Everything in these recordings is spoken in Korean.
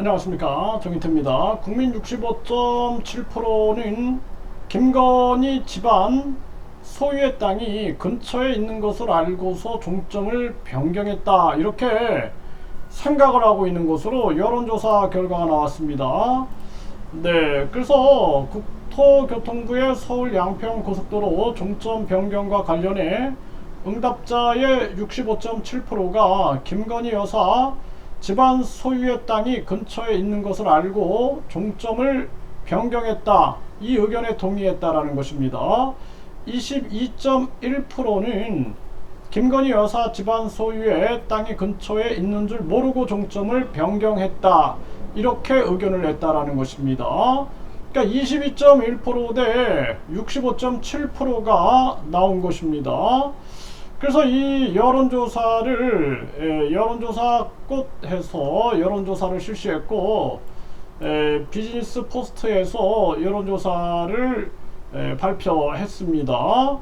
안녕하십니까 정인태입니다. 국민 65.7%는 김건희 집안 소유의 땅이 근처에 있는 것을 알고서 종점을 변경했다 이렇게 생각을 하고 있는 것으로 여론조사 결과가 나왔습니다. 네, 그래서 국토교통부의 서울 양평 고속도로 종점 변경과 관련해 응답자의 65.7%가 김건희 여사 집안 소유의 땅이 근처에 있는 것을 알고 종점을 변경했다. 이 의견에 동의했다라는 것입니다. 22.1%는 김건희 여사 집안 소유의 땅이 근처에 있는 줄 모르고 종점을 변경했다. 이렇게 의견을 냈다라는 것입니다. 그러니까 22.1%대 65.7%가 나온 것입니다. 그래서 이 여론조사를 에, 여론조사 꽃해서 여론조사를 실시했고 에, 비즈니스 포스트에서 여론조사를 에, 발표했습니다.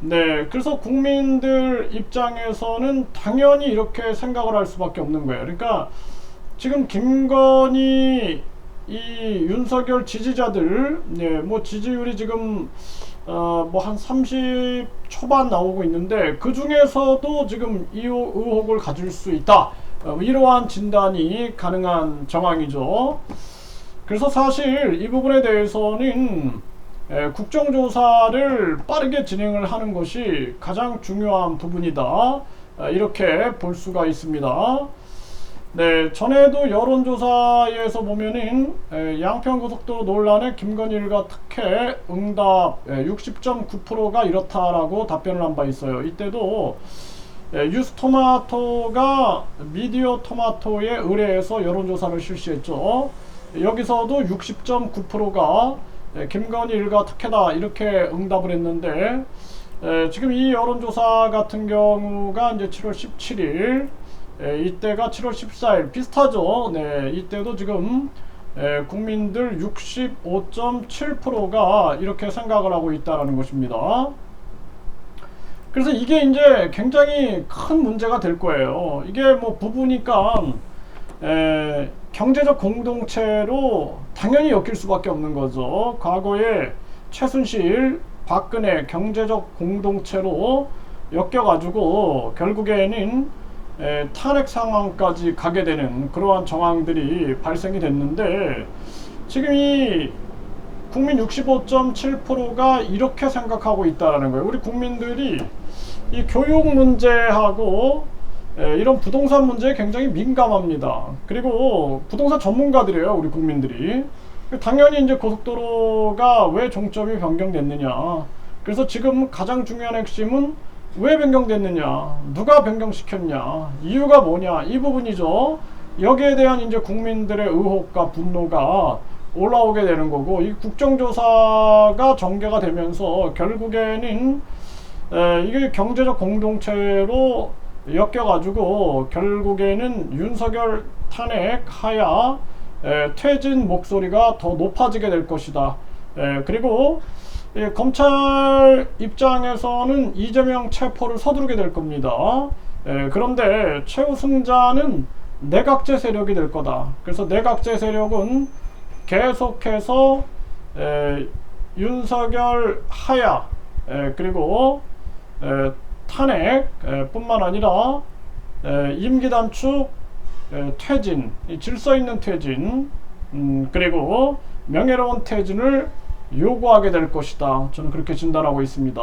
네, 그래서 국민들 입장에서는 당연히 이렇게 생각을 할 수밖에 없는 거예요. 그러니까 지금 김건희 이 윤석열 지지자들, 네, 뭐 지지율이 지금 어, 뭐 한 30 초반 나오고 있는데 그 중에서도 지금 이 의혹을 가질 수 있다. 어, 이러한 진단이 가능한 정황이죠. 그래서 사실 이 부분에 대해서는 에, 국정조사를 빠르게 진행을 하는 것이 가장 중요한 부분이다. 아, 이렇게 볼 수가 있습니다. 네, 전에도 여론조사에서 보면은 에, 양평고속도로 논란에 김건희 일가 특혜 응답 60.9%가 이렇다라고 답변을 한 바 있어요. 이때도 에, 유스토마토가 미디어 토마토에 의뢰해서 여론조사를 실시했죠. 여기서도 60.9%가 김건희 일가 특혜다 이렇게 응답을 했는데 에, 지금 이 여론조사 같은 경우가 이제 7월 17일 에, 이때가 7월 14일 비슷하죠. 네, 이때도 지금 에, 국민들 65.7%가 이렇게 생각을 하고 있다라는 것입니다. 그래서 이게 이제 굉장히 큰 문제가 될 거예요. 이게 뭐 부부니까 에, 경제적 공동체로 당연히 엮일 수밖에 없는 거죠. 과거에 최순실, 박근혜 경제적 공동체로 엮여가지고 결국에는 에, 탄핵 상황까지 가게 되는 그러한 정황들이 발생이 됐는데 지금 이 국민 65.7%가 이렇게 생각하고 있다라는 거예요. 우리 국민들이 이 교육 문제하고 에, 이런 부동산 문제에 굉장히 민감합니다. 그리고 부동산 전문가들이에요, 우리 국민들이. 당연히 이제 고속도로가 왜 종점이 변경됐느냐. 그래서 지금 가장 중요한 핵심은 왜 변경됐느냐, 누가 변경시켰냐, 이유가 뭐냐, 이 부분이죠. 여기에 대한 이제 국민들의 의혹과 분노가 올라오게 되는 거고, 이 국정조사가 전개가 되면서 결국에는 에, 이게 경제적 공동체로 엮여가지고 결국에는 윤석열 탄핵 하야 에, 퇴진 목소리가 더 높아지게 될 것이다. 에, 그리고 예, 검찰 입장에서는 이재명 체포를 서두르게 될 겁니다. 예, 그런데 최우승자는 내각제 세력이 될 거다. 그래서 내각제 세력은 계속해서 에, 윤석열 하야 에, 그리고 에, 탄핵 에, 뿐만 아니라 에, 임기 단축 에, 퇴진 이 질서 있는 퇴진 음, 그리고 명예로운 퇴진을 요구하게 될 것이다. 저는 그렇게 진단하고 있습니다.